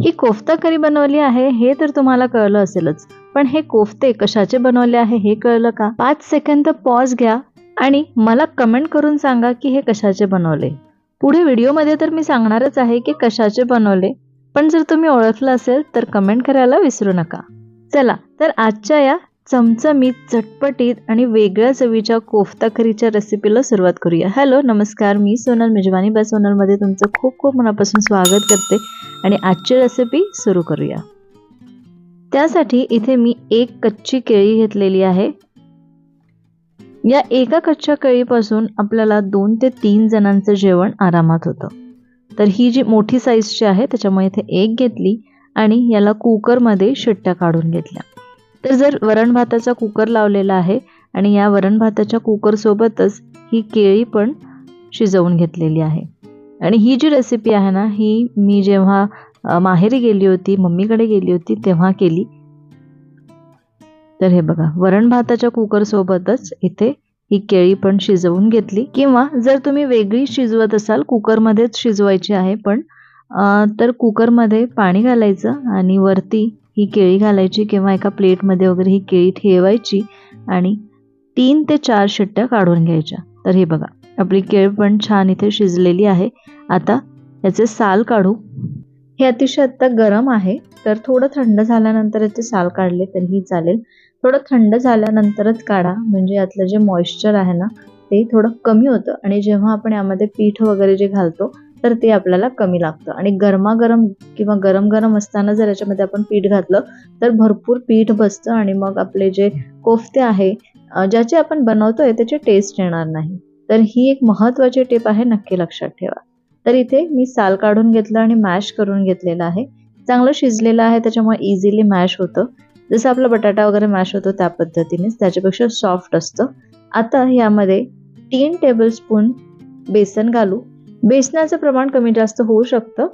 ही कोफ्ता करी बनवली आहे हे तर तुम्हाला कळलं असेलच. पण हे कोफ्ते कशाचे बनवले आहे हे कळलं का? पाच सेकंद पॉज घ्या आणि मला कमेंट करून सांगा की हे कशाचे बनवले. पुढे व्हिडिओमध्ये तर मी सांगणारच आहे की कशाचे बनवले. पण जर तुम्ही ओळखलं असेल तर कमेंट करायला विसरू नका. चला तर आजच्या या चमचमीत चटपटीत आणि वेगळ्या चवीच्या कोफ्ता करीच्या रेसिपीला सुरुवात करूया. हॅलो नमस्कार. मी सोनल मेजवानी. बाय सोनलमध्ये तुमचं खूप खूप मनापासून स्वागत करते आणि आजची रेसिपी सुरू करूया. त्यासाठी इथे मी एक कच्ची केळी घेतलेली आहे. या एका कच्च्या केळीपासून आपल्याला दोन ते तीन जणांचं जेवण आरामात होतं. तर ही जी मोठी साईजची आहे त्याच्यामुळे इथे एक घेतली आणि याला कुकरमध्ये शिट्ट्या काढून घेतल्या. तर जर वरण भाताचा कुकर लावलेला आहे आणि या वरण भाताच्या कुकरसोबतच ही केळी पण शिजवून घेतलेली आहे. आणि ही जी रेसिपी आहे ना ही मी जेव्हा माहेरी गेली होती मम्मीकडे गेली होती तेव्हा केली. तर हे बघा वरण भाताच्या कुकरसोबतच इथे ही केळी पण शिजवून घेतली. किंवा जर तुम्ही वेगळी शिजवत असाल कुकरमध्येच शिजवायची आहे पण तर कुकरमध्ये पाणी घालायचं आणि वरती ही केळी घालायची किंवा एका प्लेटमध्ये वगैरे ही केळी ठेवायची आणि तीन ते चार शिट्ट्या काढून घ्यायच्या. तर हे बघा आपली केळ पण छान इथे शिजलेली आहे. आता याचे साल काढू. हे अतिशय आत्ता गरम आहे तर थोडं थंड झाल्यानंतर याचे साल काढले तरीही चालेल. थोडं थंड झाल्यानंतरच काढा म्हणजे यातलं जे मॉइश्चर आहे ना ते थोडं कमी होतं. आणि जेव्हा आपण यामध्ये पीठ वगैरे जे घालतो तर ते आपल्याला कमी लागतं. आणि गरमागरम किंवा गरम गरम असताना जर याच्यामध्ये आपण पीठ घातलं तर भरपूर पीठ बसतं आणि मग आपले जे कोफ्ते आहे ज्याचे आपण बनवतोय त्याची टेस्ट येणार नाही. तर ही एक महत्वाची टिप आहे नक्की लक्षात ठेवा. तर इथे मी साल काढून घेतलं आणि मॅश करून घेतलेलं आहे. चांगलं शिजलेलं आहे त्याच्यामुळे इझिली मॅश होतं. जसं आपला बटाटा वगैरे मॅश होतो त्या पद्धतीनेच त्याच्यापेक्षा सॉफ्ट असतं. आता यामध्ये तीन टेबलस्पून बेसन घालू. बेसनाचं प्रमाण कमी जास्त होऊ शकतं.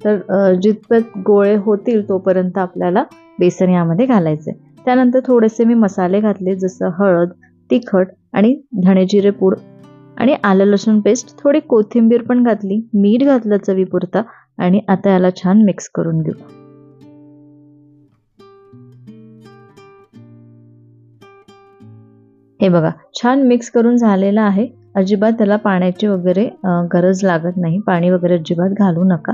तर जितपत गोळे होतील तोपर्यंत आपल्याला बेसन यामध्ये घालायचे त्यानंतर थोडेसे मी मसाले घातले जसं हळद तिखट आणि धणे जिरे पूड आणि आलं लसूण पेस्ट. थोडी कोथिंबीर पण घातली मीठ घातलं चवीपुरता आणि आता याला छान मिक्स करून घेऊ. हे बघा छान मिक्स करून झालेलं आहे. अजिबात त्याला पाण्याची वगैरे गरज लागत नाही. पाणी वगैरे अजिबात घालू नका.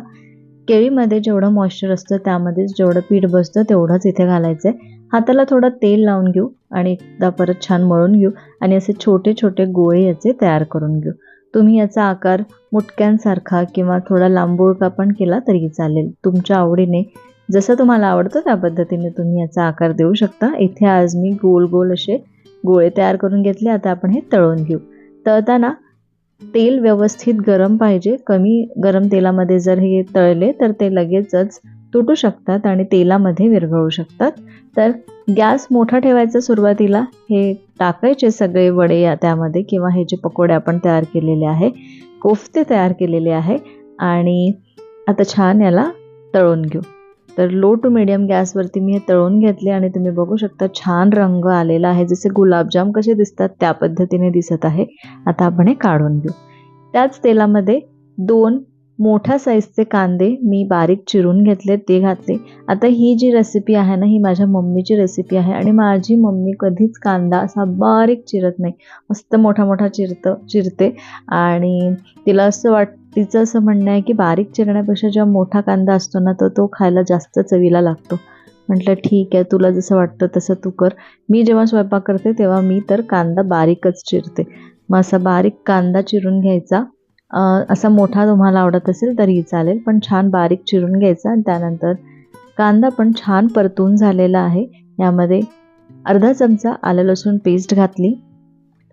केळीमध्ये जेवढं मॉइश्चर असतं त्यामध्येच जेवढं पीठ बसतं तेवढंच इथे घालायचं आहे हाताला थोडं तेल लावून घेऊ आणि एकदा परत छान मळून घेऊ आणि असे छोटे छोटे गोळे याचे तयार करून घेऊ. तुम्ही याचा आकार मुटक्यांसारखा किंवा थोडा लांबोळका पण केला तरी चालेल. तुमच्या आवडीने जसं तुम्हाला आवडतं त्या पद्धतीने तुम्ही याचा आकार देऊ शकता. इथे आज मी गोल गोल असे गोळे तयार करून घेतले. आता आपण हे तळून घेऊ. तळताना तेल व्यवस्थित गरम पाहिजे. कमी गरम तेलामध्ये जर हे तळले तर ते लगेचच तुटू शकतात आणि तेलामध्ये विरघळू शकतात. तर गॅस मोठा ठेवायचा सुरुवातीला. हे टाकायचे सगळे वडे या त्यामध्ये किंवा हे जे पकोडे आपण तयार केलेले आहे कोफ्ते तयार केलेले आहे. आणि आता छान याला तळून घेऊ. तर लो टू मिडियम गॅसवरती मी हे तळून घेतले आणि तुम्ही बघू शकता छान रंग आलेला आहे. जसे गुलाबजाम कसे दिसतात त्या पद्धतीने दिसत आहे. आता आपण हे काढून घेऊ. त्याच तेलामध्ये दोन मोठ्या साईजचे कांदे मी बारीक चिरून घेतले ते घातले. आता ही जी रेसिपी आहे ना ही माझ्या मम्मीची रेसिपी आहे आणि माझी मम्मी कधीच कांदा असा बारीक चिरत नाही. मस्त मोठा मोठा चिरतं चिरते आणि तिला असं वाट तिचं असं म्हणणं आहे की बारीक चिरण्यापेक्षा जेव्हा मोठा कांदा असतो ना तर तो खायला जास्त चवीला लागतो. म्हटलं ठीक आहे तुला जसं वाटतं तसं तू कर. मी जेव्हा स्वयंपाक करते तेव्हा मी तर कांदा बारीकच चिरते. मग असा बारीक कांदा चिरून घ्यायचा. असा मोठा तुम्हाला आवडत असेल तरीही चालेल पण छान बारीक चिरून घ्यायचा आणि त्यानंतर कांदा पण छान परतून झालेला आहे. यामध्ये अर्धा चमचा आलं लसूण पेस्ट घातली.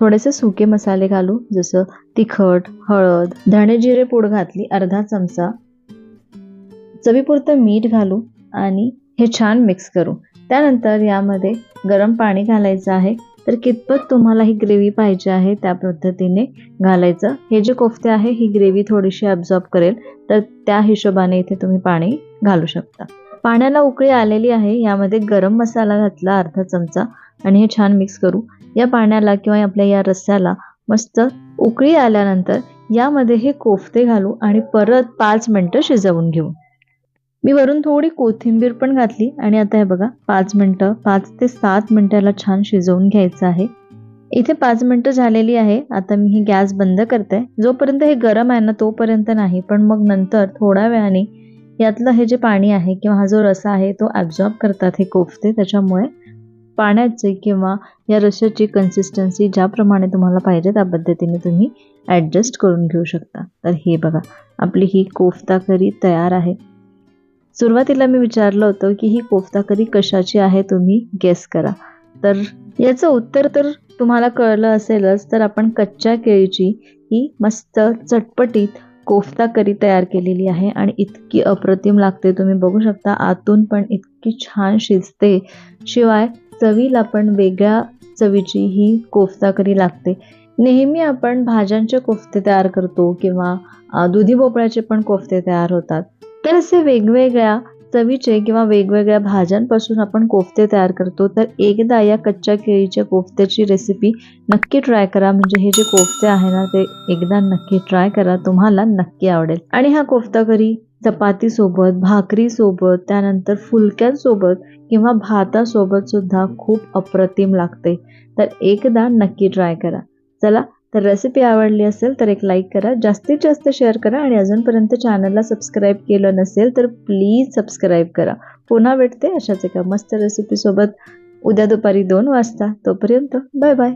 थोडेसे सुके मसाले घालू जसं तिखट हळद धणे जिरे पूड घातली अर्धा चमचा. चवीपुरतं मीठ घालू आणि हे छान मिक्स करू. त्यानंतर यामध्ये गरम पाणी घालायचं आहे. तर कितपत तुम्हाला ही ग्रेव्ही पाहिजे आहे त्या पद्धतीने घालायचं. हे जे कोफ्ते आहे ही ग्रेव्ही थोडीशी ॲब्झॉर्ब करेल. तर त्या हिशोबाने इथे तुम्ही पाणी घालू शकता. पाण्याला उकळी आलेली आहे यामध्ये गरम मसाला घातला अर्धा चमचा आणि हे छान मिक्स करू. या पाण्याला किंवा आपल्या या रस्स्याला मस्त उकळी आल्यानंतर यामध्ये हे कोफते घालू आणि परत पाच मिनटं शिजवून घेऊ. मी वरून थोडी कोथिंबीर पण घातली आणि आता हे बघा पाच मिनटं पाच ते सात मिनटाला छान शिजवून घ्यायचं आहे. इथे पाच मिनटं झालेली आहे. आता मी ही गॅस बंद करते. जोपर्यंत हे गरम आहे ना तोपर्यंत नाही. पण मग नंतर थोड्या वेळाने यातलं हे जे पाणी आहे किंवा हा जो रसा आहे तो ॲब्झॉर्ब करतात हे कोफते. त्याच्यामुळे पाण्याचे किंवा या रशाची कन्सिस्टन्सी ज्याप्रमाणे तुम्हाला पाहिजे त्या पद्धतीने तुम्ही ॲडजस्ट करून घेऊ शकता. तर हे बघा आपली ही कोफ्ता करी तयार आहे. सुरुवातीला मी विचारलं होतं की ही कोफ्ता करी कशाची आहे तुम्ही गेस करा. तर याचं उत्तर तर तुम्हाला कळलं असेलच तर आपण कच्च्या केळीची ही मस्त चटपटीत कोफ्ता करी तयार केलेली आहे आणि इतकी अप्रतिम लागते तुम्ही बघू शकता आतून पण इतकी छान शिजते. शिवाय चवीला पण वेगळ्या चवीची ही कोफ्ता करी लागते. नेहमी आपण भाज्यांचे कोफ्ते तयार करतो किंवा दुधी भोपळ्याचे पण कोफ्ते तयार होतात. तर असे वेगवेगळ्या चवीचे किंवा वेगवेगळ्या भाज्यांपासून आपण कोफ्ते तयार करतो तर एकदा या कच्च्या केळीच्या कोफ्त्याची रेसिपी नक्की ट्राय करा. म्हणजे हे जे कोफ्ते आहे ना ते एकदा नक्की ट्राय करा. तुम्हाला नक्की आवडेल. आणि हा कोफ्ता करी चपातीसोबत भाकरीसोबत त्यानंतर फुलक्यांसोबत किंवा भातासोबत सुद्धा खूप अप्रतिम लागते. तर एकदा नक्की ट्राय करा. चला तर रेसिपी आवडली असेल तर एक लाईक करा. जास्तीत जास्त शेअर करा आणि अजूनपर्यंत चॅनलला सबस्क्राईब केलं नसेल तर प्लीज सबस्क्राईब करा. पुन्हा भेटते अशाच एका मस्त रेसिपीसोबत उद्या दुपारी दोन वाजता. तोपर्यंत बाय बाय